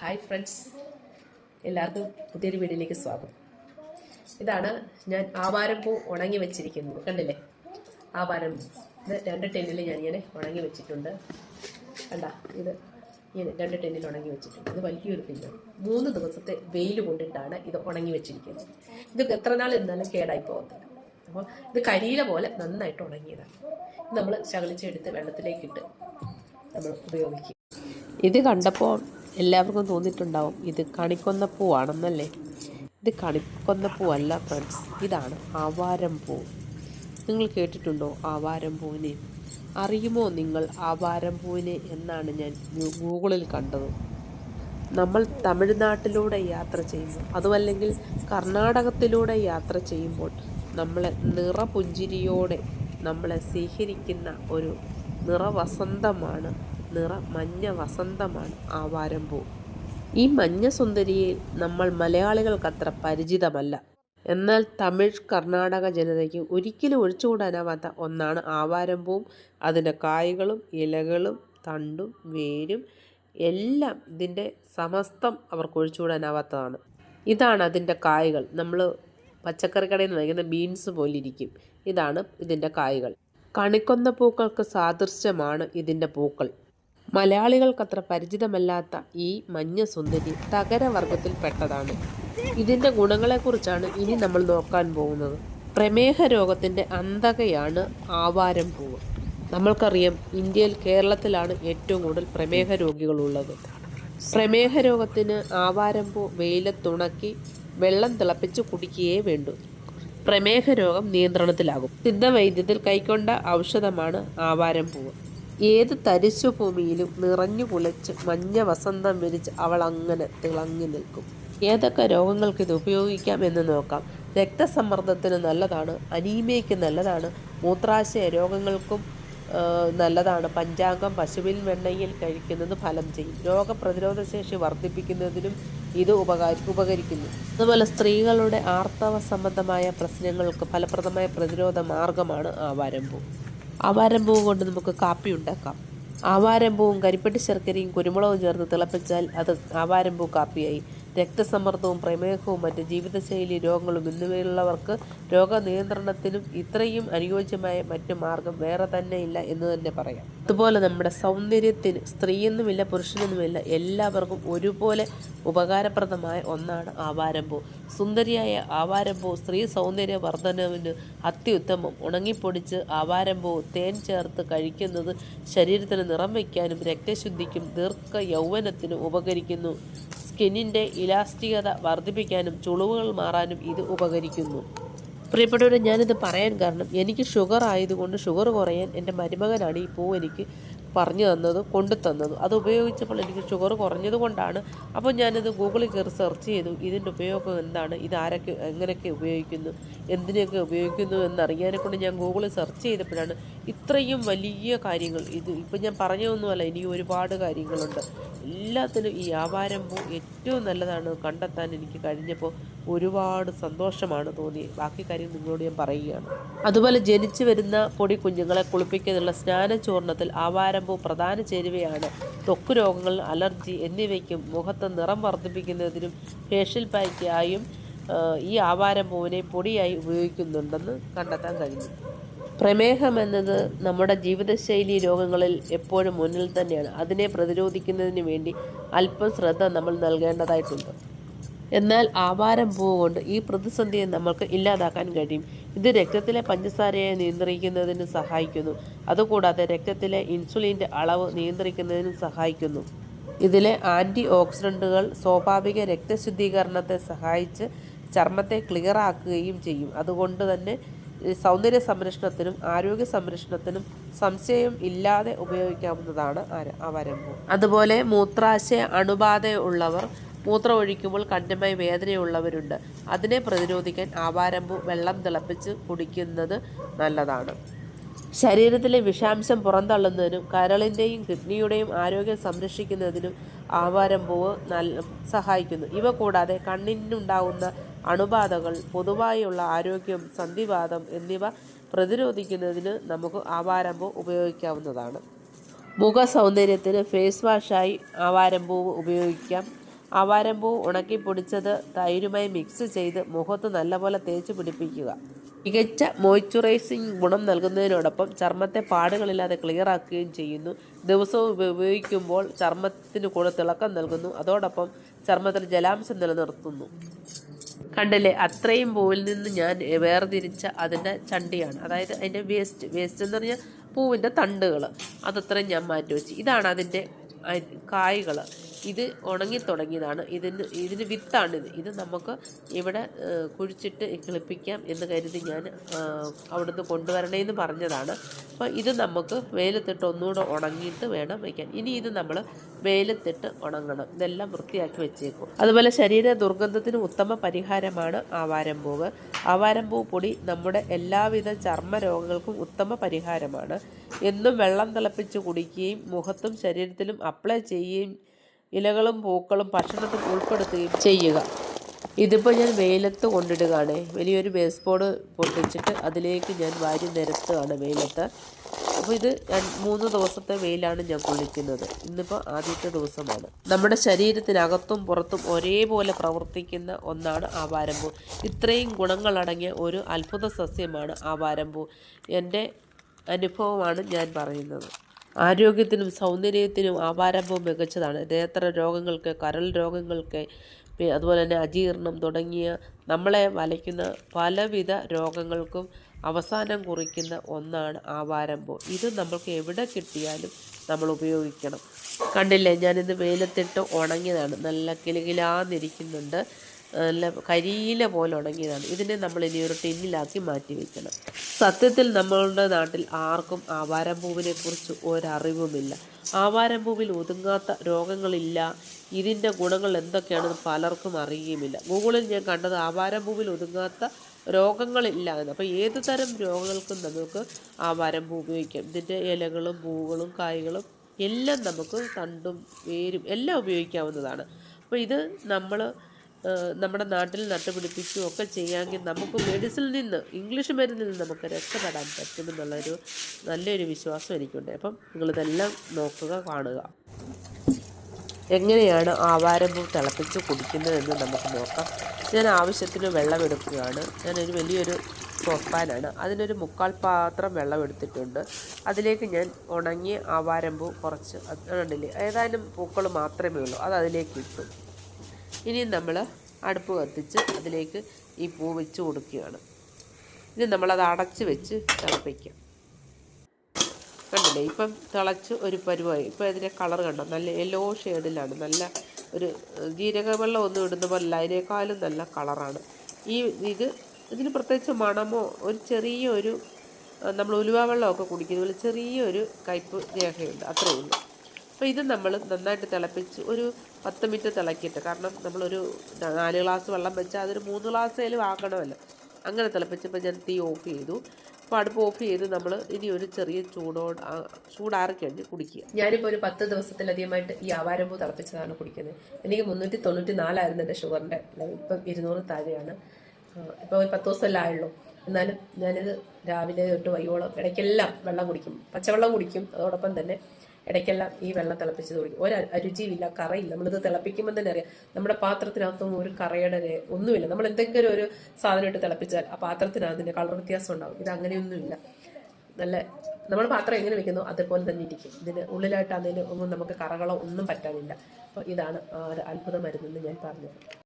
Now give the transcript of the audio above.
Hi friends എല്ലാവർക്കും പുതിയൊരു വീഡിയോയിലേക്ക് സ്വാഗതം. ഇതാണ് ഞാൻ ആവാരം പൂ ഉണങ്ങി വെച്ചിരിക്കുന്നത്. കണ്ടില്ലേ? ആവാരം. ഇത് രണ്ട് ടെന്നിൽ ഞാൻ ഇങ്ങനെ ഉണങ്ങി വെച്ചിട്ടുണ്ട്. കണ്ട ഇത് ഇങ്ങനെ രണ്ട് ടെന്നിൽ ഉണങ്ങി വെച്ചിട്ടുണ്ട്. ഇത് വലിയൊരു പിന്നെ മൂന്ന് ദിവസത്തെ വെയിൽ കൊണ്ടിട്ടാണ് ഇത് ഉണങ്ങി വെച്ചിരിക്കുന്നത്. ഇത് എത്ര നാൾ ഇരുന്നാലും കേടായി പോകത്തില്ല. അപ്പോൾ ഇത് കരിയില പോലെ നന്നായിട്ട് ഉണങ്ങിയതാണ്. നമ്മൾ ശകലിച്ചെടുത്ത് വെള്ളത്തിലേക്കിട്ട് നമ്മൾ ഉപയോഗിക്കും ഇത് കണ്ടപ്പോൾ എല്ലാവർക്കും തോന്നിയിട്ടുണ്ടാവും. ഇത് കണിക്കൊന്ന പൂവാണെന്നല്ലേ? ഇത് കണിക്കൊന്ന പൂവല്ല ഫ്രണ്ട്സ് ഇതാണ് ആവാരം പൂ. നിങ്ങൾ കേട്ടിട്ടുണ്ടോ ആവാരം പൂവിനെ? അറിയുമോ നിങ്ങൾ ആവാരം പൂവിനെ എന്നാണ് ഞാൻ ഗൂഗിളിൽ കണ്ടത്. നമ്മൾ തമിഴ്നാട്ടിലൂടെ യാത്ര ചെയ്യുമ്പോൾ അതുമല്ലെങ്കിൽ കർണാടകത്തിലൂടെ യാത്ര ചെയ്യുമ്പോൾ നമ്മളെ നിറപുഞ്ചിരിയോടെ നമ്മളെ സ്വീകരിക്കുന്ന ഒരു നിറവസന്തമാണ് നിറ മഞ്ഞ വസന്തമാണ് ആവാരമ്പൂ ഈ മഞ്ഞ സുന്ദരിയെ നമ്മൾ മലയാളികൾക്കത്ര പരിചിതമല്ല. എന്നാൽ തമിഴ് കർണാടക ജനതയ്ക്ക് ഒരിക്കലും ഒഴിച്ചുകൂടാനാവാത്ത ഒന്നാണ് ആവാരമ്പൂവും അതിന്റെ കായ്കളും ഇലകളും തണ്ടും വേരും എല്ലാം ഇതിന്റെ സമസ്തം അവർക്ക് ഒഴിച്ചുകൂടാനാവാത്തതാണ്. ഇതാണ് അതിന്റെ കായ്കൾ. നമ്മൾ പച്ചക്കറി കടയിൽ നിന്ന് വാങ്ങിക്കുന്ന ബീൻസ് പോലെ ഇരിക്കും ഇതാണ് ഇതിന്റെ കായ്കൾ. കണിക്കൊന്ന പൂക്കൾക്ക് സാദൃശ്യമാണ് ഇതിന്റെ പൂക്കൾ. മലയാളികൾക്കത്ര പരിചിതമല്ലാത്ത ഈ മഞ്ഞ സുന്ദരി തകരവർഗത്തിൽപ്പെട്ടതാണ്. ഇതിന്റെ ഗുണങ്ങളെക്കുറിച്ചാണ് ഇനി നമ്മൾ നോക്കാൻ പോകുന്നത്. പ്രമേഹ രോഗത്തിന്റെ അന്തകയാണ് ആവാരം പൂവ്. നമ്മൾക്കറിയാം ഇന്ത്യയിൽ കേരളത്തിലാണ് ഏറ്റവും കൂടുതൽ പ്രമേഹ രോഗികളുള്ളത്. പ്രമേഹ രോഗത്തിന് ആവാരം പൂ വെയിലത്തുണക്കി വെള്ളം തിളപ്പിച്ച് കുടിക്കുകയേ വേണ്ടൂ. പ്രമേഹ രോഗം നിയന്ത്രണത്തിലാകും. സിദ്ധവൈദ്യത്തിൽ കൈക്കൊണ്ട ഔഷധമാണ് ആവാരം പൂവ്. ഏത് തരിശു ഭൂമിയിലും നിറഞ്ഞു കുളിച്ച് മഞ്ഞ വസന്തം വിരിച്ച് അവൾ അങ്ങനെ തിളങ്ങി നിൽക്കും. ഏതൊക്കെ രോഗങ്ങൾക്ക് ഇത് ഉപയോഗിക്കാം എന്ന് നോക്കാം. രക്തസമ്മർദ്ദത്തിന് നല്ലതാണ് അനീമിയയ്ക്ക് നല്ലതാണ് മൂത്രാശയ രോഗങ്ങൾക്കും നല്ലതാണ്. പഞ്ചാംഗം പശുവിൽ വെണ്ണയിൽ കഴിക്കുന്നത് ഫലം ചെയ്യും. രോഗപ്രതിരോധ ശേഷി വർദ്ധിപ്പിക്കുന്നതിനും ഇത് ഉപകാരി ഉപകരിക്കുന്നു. അതുപോലെ സ്ത്രീകളുടെ ആർത്തവ സംബന്ധമായ പ്രശ്നങ്ങൾക്ക് ഫലപ്രദമായ പ്രതിരോധ മാർഗമാണ് ആവാരമ്പൂ ആവാരമ്പൂ കൊണ്ട് നമുക്ക് കാപ്പി ഉണ്ടാക്കാം. ആവാരമ്പൂവും കരിപ്പെട്ടി ശർക്കരയും കുരുമുളകും ചേർത്ത് തിളപ്പിച്ചാൽ അത് ആവാരമ്പൂ കാപ്പിയായി. രക്തസമ്മർദ്ദവും പ്രമേഹവും മറ്റ് ജീവിതശൈലി രോഗങ്ങളും എന്നിവയുള്ളവർക്ക് രോഗനിയന്ത്രണത്തിനും ഇത്രയും അനുയോജ്യമായ മറ്റു മാർഗം വേറെ തന്നെ ഇല്ല എന്ന് തന്നെ പറയാം. അതുപോലെ നമ്മുടെ സൗന്ദര്യത്തിന് സ്ത്രീയെന്നുമില്ല പുരുഷനെന്നുമില്ല എല്ലാവർക്കും ഒരുപോലെ ഉപകാരപ്രദമായ ഒന്നാണ് ആവാരമ്പൂ സുന്ദരിയായ ആവാരമ്പൂ സ്ത്രീ സൗന്ദര്യ വർധനവിന് അത്യുത്തമം. ഉണങ്ങിപ്പൊടിച്ച് ആവാരമ്പൂ തേൻ ചേർത്ത് കഴിക്കുന്നത് ശരീരത്തിന് നിറം വയ്ക്കാനും രക്തശുദ്ധിക്കും ദീർഘ യൗവനത്തിനും ഉപകരിക്കുന്നു. സ്കിന്നിന്റെ ഇലാസ്റ്റികത വർദ്ധിപ്പിക്കാനും ചുളിവുകൾ മാറാനും ഇത് ഉപകരിക്കുന്നു. പ്രിയപ്പെട്ടവരെ ഞാനിത് പറയാൻ കാരണം എനിക്ക് ഷുഗർ ആയതുകൊണ്ട് ഷുഗർ കുറയാൻ എന്റെ മരുമകനാണ് ഈ പൂ എനിക്ക് പറഞ്ഞു തന്നതും കൊണ്ടു തന്നതും. അത് ഉപയോഗിച്ചപ്പോൾ എനിക്ക് ഷുഗർ കുറഞ്ഞത് കൊണ്ടാണ്. അപ്പോൾ ഞാനിത് ഗൂഗിളിൽ കയറി സെർച്ച് ചെയ്തു. ഇതിന്റെ ഉപയോഗം എന്താണ്? ഇത് ആരൊക്കെ എങ്ങനെയൊക്കെ ഉപയോഗിക്കുന്നു? എന്തിനൊക്കെ ഉപയോഗിക്കുന്നു എന്നറിയാനെ കൊണ്ട് ഞാൻ ഗൂഗിളിൽ സെർച്ച് ചെയ്തപ്പോഴാണ് ഇത്രയും വലിയ കാര്യങ്ങൾ. ഇത് ഇപ്പം ഞാൻ പറഞ്ഞതൊന്നുമല്ല ഇനി ഒരുപാട് കാര്യങ്ങളുണ്ട്. എല്ലാത്തിനും ഈ ആവാരം പൂ ഏറ്റവും നല്ലതാണ് കണ്ടെത്താൻ എനിക്ക് കഴിഞ്ഞപ്പോൾ ഒരുപാട് സന്തോഷമാണ് തോന്നി ബാക്കി കാര്യം നിങ്ങളോട് ഞാൻ പറയുകയാണ്. അതുപോലെ ജനിച്ചു വരുന്ന പൊടി കുഞ്ഞുങ്ങളെ കുളിപ്പിക്കുന്നതിനുള്ള സ്നാനചൂർണത്തിൽ ആവാരമ്പൂ പ്രധാന ചേരുവയാണ്. ത്വക്ക് രോഗങ്ങൾ അലർജി എന്നിവയ്ക്കും മുഖത്ത് നിറം വർദ്ധിപ്പിക്കുന്നതിനും ഫേഷ്യൽ പാക്കായും ഈ ആവാരമ്പൂവിനെ പൊടിയായി ഉപയോഗിക്കുന്നുണ്ടെന്ന് കണ്ടെത്താൻ കഴിഞ്ഞു. പ്രമേഹം എന്നത് നമ്മുടെ ജീവിതശൈലി രോഗങ്ങളിൽ എപ്പോഴും മുന്നിൽ തന്നെയാണ്. അതിനെ പ്രതിരോധിക്കുന്നതിന് വേണ്ടി അല്പം ശ്രദ്ധ നമ്മൾ നൽകേണ്ടതായിട്ടുണ്ട്. എന്നാൽ ആവാരം പൂവ് കൊണ്ട് ഈ പ്രതിസന്ധിയെ നമ്മൾക്ക് ഇല്ലാതാക്കാൻ കഴിയും. ഇത് രക്തത്തിലെ പഞ്ചസാരയെ നിയന്ത്രിക്കുന്നതിന് സഹായിക്കുന്നു. അതുകൂടാതെ രക്തത്തിലെ ഇൻസുലിന്റെ അളവ് നിയന്ത്രിക്കുന്നതിനും സഹായിക്കുന്നു. ഇതിലെ ആന്റി ഓക്സിഡന്റുകൾ സ്വാഭാവിക രക്തശുദ്ധീകരണത്തെ സഹായിച്ച് ചർമ്മത്തെ ക്ലിയറാക്കുകയും ചെയ്യും. അതുകൊണ്ട് തന്നെ സൗന്ദര്യ സംരക്ഷണത്തിനും ആരോഗ്യ സംരക്ഷണത്തിനും സംശയം ഇല്ലാതെ ഉപയോഗിക്കാവുന്നതാണ് അവരമ്പൂ അതുപോലെ മൂത്രാശയ അണുബാധ ഉള്ളവർ മൂത്രം ഒഴിക്കുമ്പോൾ കഠിനമായ വേദനയുള്ളവരുണ്ട്. അതിനെ പ്രതിരോധിക്കാൻ ആവാരമ്പു വെള്ളം തിളപ്പിച്ച് കുടിക്കുന്നത് നല്ലതാണ്. ശരീരത്തിലെ വിഷാംശം പുറന്തള്ളുന്നതിനും കരളിന്റെയും കിഡ്നിയുടെയും ആരോഗ്യം സംരക്ഷിക്കുന്നതിനും ആവാരമ്പൂവ് നല്ല സഹായിക്കുന്നു. ഇവ കൂടാതെ കണ്ണിനുണ്ടാകുന്ന അണുബാധകൾ പൊതുവായുള്ള ആരോഗ്യം സന്ധിവാദം എന്നിവ പ്രതിരോധിക്കുന്നതിന് നമുക്ക് ആവാരമ്പൂ ഉപയോഗിക്കാവുന്നതാണ്. മുഖ സൗന്ദര്യത്തിന് ഫേസ് വാഷായി ആവാരമ്പൂവ് ഉപയോഗിക്കാം. ആവാരമ്പൂ ഉണക്കി പൊടിച്ചത് തൈരുമായി മിക്സ് ചെയ്ത് മുഖത്ത് നല്ലപോലെ തേച്ച് പിടിപ്പിക്കുക. മികച്ച മോയ്സ്ചറൈസിങ് ഗുണം നൽകുന്നതിനോടൊപ്പം ചർമ്മത്തെ പാടുകളില്ലാതെ ക്ലിയർ ആക്കുകയും ചെയ്യുന്നു. ദിവസവും ഉപയോഗിക്കുമ്പോൾ ചർമ്മത്തിന് കൂടെ തിളക്കം നൽകുന്നു. അതോടൊപ്പം ചർമ്മത്തിൽ ജലാംശം നിലനിർത്തുന്നു. കണ്ടില്ലേ? അത്രയും പൂവിൽ നിന്ന് ഞാൻ വേർതിരിച്ച അതിന്റെ ചണ്ടിയാണ്. അതായത് അതിന്റെ വേസ്റ്റ് വേസ്റ്റ് എന്ന് പറഞ്ഞാൽ പൂവിന്റെ തണ്ടുകൾ അതത്രയും ഞാൻ മാറ്റി വെച്ച്. ഇതാണ് അതിന്റെ കായ്കൾ ഇത് ഉണങ്ങി തുടങ്ങിയതാണ്. ഇതിന് ഇതിന് വിത്താണിത് ഇത്. നമുക്ക് ഇവിടെ കുഴിച്ചിട്ട് കിളിപ്പിക്കാം എന്ന് കരുതി ഞാൻ അവിടുന്ന് കൊണ്ടുവരണേന്ന് പറഞ്ഞതാണ്. അപ്പോൾ ഇത് നമുക്ക് വെയിലത്തിട്ട് ഒന്നുകൂടെ ഉണങ്ങിയിട്ട് വേണം വയ്ക്കാൻ ഇനി ഇത് നമ്മൾ വെയിലത്തിട്ട് ഉണങ്ങണം. ഇതെല്ലാം വൃത്തിയാക്കി വെച്ചേക്കും. അതുപോലെ ശരീര ദുർഗന്ധത്തിന് ഉത്തമ പരിഹാരമാണ് ആവാരംപൂവ് ആവാരംപൂവ് പൊടി നമ്മുടെ എല്ലാവിധ ചർമ്മ രോഗങ്ങൾക്കും ഉത്തമ പരിഹാരമാണ്. എന്നും വെള്ളം തിളപ്പിച്ച് കുടിക്കുകയും മുഖത്തും ശരീരത്തിലും അപ്ലൈ ചെയ്യുകയും ഇലകളും പൂക്കളും ഭക്ഷണത്തിൽ ഉൾപ്പെടുത്തുകയും ചെയ്യുക. ഇതിപ്പോൾ ഞാൻ വെയിലത്ത് കൊണ്ടിടുകയാണ്. വലിയൊരു ബേസ് ബോർഡ് പൊട്ടിച്ചിട്ട് അതിലേക്ക് ഞാൻ വാരി നിരത്തുകയാണ് വെയിലത്ത്. അപ്പോൾ ഇത് മൂന്ന് ദിവസത്തെ വെയിലാണ് ഞാൻ കൊള്ളിക്കുന്നത് ഇന്നിപ്പോൾ ആദ്യത്തെ ദിവസമാണ്. നമ്മുടെ ശരീരത്തിനകത്തും പുറത്തും ഒരേപോലെ പ്രവർത്തിക്കുന്ന ഒന്നാണ് ആവാരമ്പൂ. ഇത്രയും ഗുണങ്ങളടങ്ങിയ ഒരു അത്ഭുത സസ്യമാണ് ആവാരമ്പൂ. എന്റെ അനുഭവമാണ് ഞാൻ പറയുന്നത്. ആരോഗ്യത്തിനും സൗന്ദര്യത്തിനും ആവാരമ്പവും മികച്ചതാണ്. നേത്ര രോഗങ്ങൾക്ക് കരൾ രോഗങ്ങൾക്ക് അതുപോലെ തന്നെ അജീർണം തുടങ്ങിയ നമ്മളെ വലയ്ക്കുന്ന പലവിധ രോഗങ്ങൾക്കും അവസാനം കുറിക്കുന്ന ഒന്നാണ് ആവാരമ്പൂ. ഇത് നമ്മൾക്ക് എവിടെ കിട്ടിയാലും നമ്മൾ ഉപയോഗിക്കണം. കണ്ടില്ലേ? ഞാനിത് വെയിലത്തിട്ട് ഉണങ്ങിയതാണ്. നല്ല കിലുകിലാന്നിരിക്കുന്നുണ്ട്. നല്ല കരിയില പോലെ ഉണങ്ങിയതാണ്. ഇതിനെ നമ്മൾ ഇനി ഒരു ടിന്നിലാക്കി മാറ്റി വയ്ക്കണം സത്യത്തിൽ നമ്മളുടെ നാട്ടിൽ ആർക്കും ആവാരമ്പൂവിനെ കുറിച്ച് ഒരറിവുമില്ല. ആവാരമ്പൂവിൽ ഒതുങ്ങാത്ത രോഗങ്ങളില്ല. ഇതിന്റെ ഗുണങ്ങൾ എന്തൊക്കെയാണെന്ന് പലർക്കും അറിയുകയുമില്ല. ഗൂഗിളിൽ ഞാൻ കണ്ടത് ആവാരമ്പൂവിൽ ഒതുങ്ങാത്ത രോഗങ്ങളില്ല എന്ന്. അപ്പോൾ ഏത് തരം രോഗങ്ങൾക്കും നമുക്ക് ആവാരമ്പൂ ഉപയോഗിക്കാം. ഇതിന്റെ ഇലകളും പൂവുകളും കായ്കളും എല്ലാം നമുക്ക് തണ്ടും വേരും എല്ലാം ഉപയോഗിക്കാവുന്നതാണ്. അപ്പോൾ ഇത് നമ്മൾ നമ്മുടെ നാട്ടിൽ നട്ടുപിടിപ്പിക്കുകയും ഒക്കെ ചെയ്യാമെങ്കിൽ നമുക്ക് മെഡിസിൽ നിന്ന് ഇംഗ്ലീഷ് മരുന്നിൽ നിന്ന് നമുക്ക് രക്ഷപ്പെടാൻ പറ്റുമെന്നുള്ളൊരു നല്ലൊരു വിശ്വാസം എനിക്കുണ്ട്. അപ്പം നിങ്ങളിതെല്ലാം നോക്കുക കാണുക. എങ്ങനെയാണ് ആവാരമ്പൂ തിളപ്പിച്ച് കുടിക്കുന്നതെന്ന് നമുക്ക് നോക്കാം. ഞാൻ ആവശ്യത്തിന് വെള്ളം എടുക്കുകയാണ് ഞാനൊരു വലിയൊരു സോസ്പാനാണ് അതിനൊരു മുക്കാൽ പാത്രം വെള്ളം എടുത്തിട്ടുണ്ട് അതിലേക്ക് ഞാൻ ഉണങ്ങിയ ആവാരമ്പൂ കുറച്ച് ഉണ്ടല്ലേ ഏതായാലും പൂക്കൾ മാത്രമേ ഉള്ളൂ. അത് അതിലേക്ക് ഇട്ടു. ഇനി നമ്മൾ അടുപ്പ് കത്തിച്ച് അതിലേക്ക് ഈ പൂ വെച്ച് കൊടുക്കുകയാണ്. ഇനി നമ്മളത് അടച്ച് വെച്ച് തിളപ്പിക്കാം. കണ്ടില്ലേ? ഇപ്പം തിളച്ച് ഒരു പരുവായി. ഇപ്പം ഇതിന്റെ കളർ കണ്ടോ? നല്ല യെല്ലോ ഷെയ്ഡിലാണ്. നല്ല ഒരു ജീരക ജീരകവെള്ളം ഒന്നും ഇടുന്ന പോലെ അതിനേക്കാളും നല്ല കളറാണ്. ഈ ഇത് ഇതിന് പ്രത്യേകിച്ച് മണമോ ഒരു ചെറിയ ഒരു നമ്മൾ ഉലുവ വെള്ളമൊക്കെ കുടിക്കുന്ന പോലെ ചെറിയൊരു കയ്പ് രേഖയുണ്ട്. അത്രയേ ഉള്ളൂ. അപ്പോൾ ഇത് നമ്മൾ നന്നായിട്ട് തിളപ്പിച്ച് ഒരു പത്ത് മിനിറ്റ് തിളക്കിയിട്ട് കാരണം നമ്മളൊരു നാല് ഗ്ലാസ് വെള്ളം വെച്ചാൽ അതൊരു മൂന്ന് ഗ്ലാസ്സേലും ആക്കണമല്ലോ. അങ്ങനെ തിളപ്പിച്ചപ്പോൾ ഞാൻ തീ ഓഫ് ചെയ്തു. അപ്പോൾ അടുപ്പ് ഓഫ് ചെയ്ത് നമ്മൾ ഇനി ഒരു ചെറിയ ചൂടോട് ആ, ചൂടാറി കഴിഞ്ഞ് കുടിക്കുക. ഞാനിപ്പോൾ ഒരു പത്ത് ദിവസത്തിലധികമായിട്ട് ഈ ആവാരമ്പൂ തിളപ്പിച്ചതാണ് കുടിക്കുന്നത്. എനിക്ക് മുന്നൂറ്റി തൊണ്ണൂറ്റി നാലായിരുന്നു എന്റെ ഷുഗറിന്റെ ഇപ്പം ഇരുന്നൂറ് താഴെയാണ്. ഇപ്പോൾ ഒരു പത്ത് ദിവസമല്ലേ ആയുള്ളൂ. എന്നാലും ഞാനിത് രാവിലെ തൊട്ട് വൈകോളം ഇടയ്ക്കെല്ലാം വെള്ളം കുടിക്കും. പച്ചവെള്ളം കുടിക്കും. അതോടൊപ്പം തന്നെ ഇടയ്ക്കെല്ലാം ഈ വെള്ളം തിളപ്പിച്ചത് കുടിക്കും ഒരു രുചിയില്ല കറയില്ല. നമ്മളിത് തിളപ്പിക്കുമ്പോൾ തന്നെ അറിയാം. നമ്മുടെ പാത്രത്തിനകത്തൊന്നും ഒരു കറയുടെ ഒന്നുമില്ല. നമ്മൾ എന്തെങ്കിലും ഒരു സാധനം ഇട്ട് തിളപ്പിച്ചാൽ ആ പാത്രത്തിനകത്തിന്റെ കളർ വ്യത്യാസം ഉണ്ടാവും. ഇത് അങ്ങനെയൊന്നുമില്ല. നല്ല നമ്മൾ പാത്രം എങ്ങനെ വെക്കുന്നു അതേപോലെ തന്നെ ഇരിക്കും. ഇതിന് ഉള്ളിലായിട്ട് അതിന് ഒന്നും നമുക്ക് കറകളോ ഒന്നും പറ്റാനില്ല. അപ്പോൾ ഇതാണ് അത്ഭുത മരുന്നെന്ന് ഞാൻ പറഞ്ഞത്.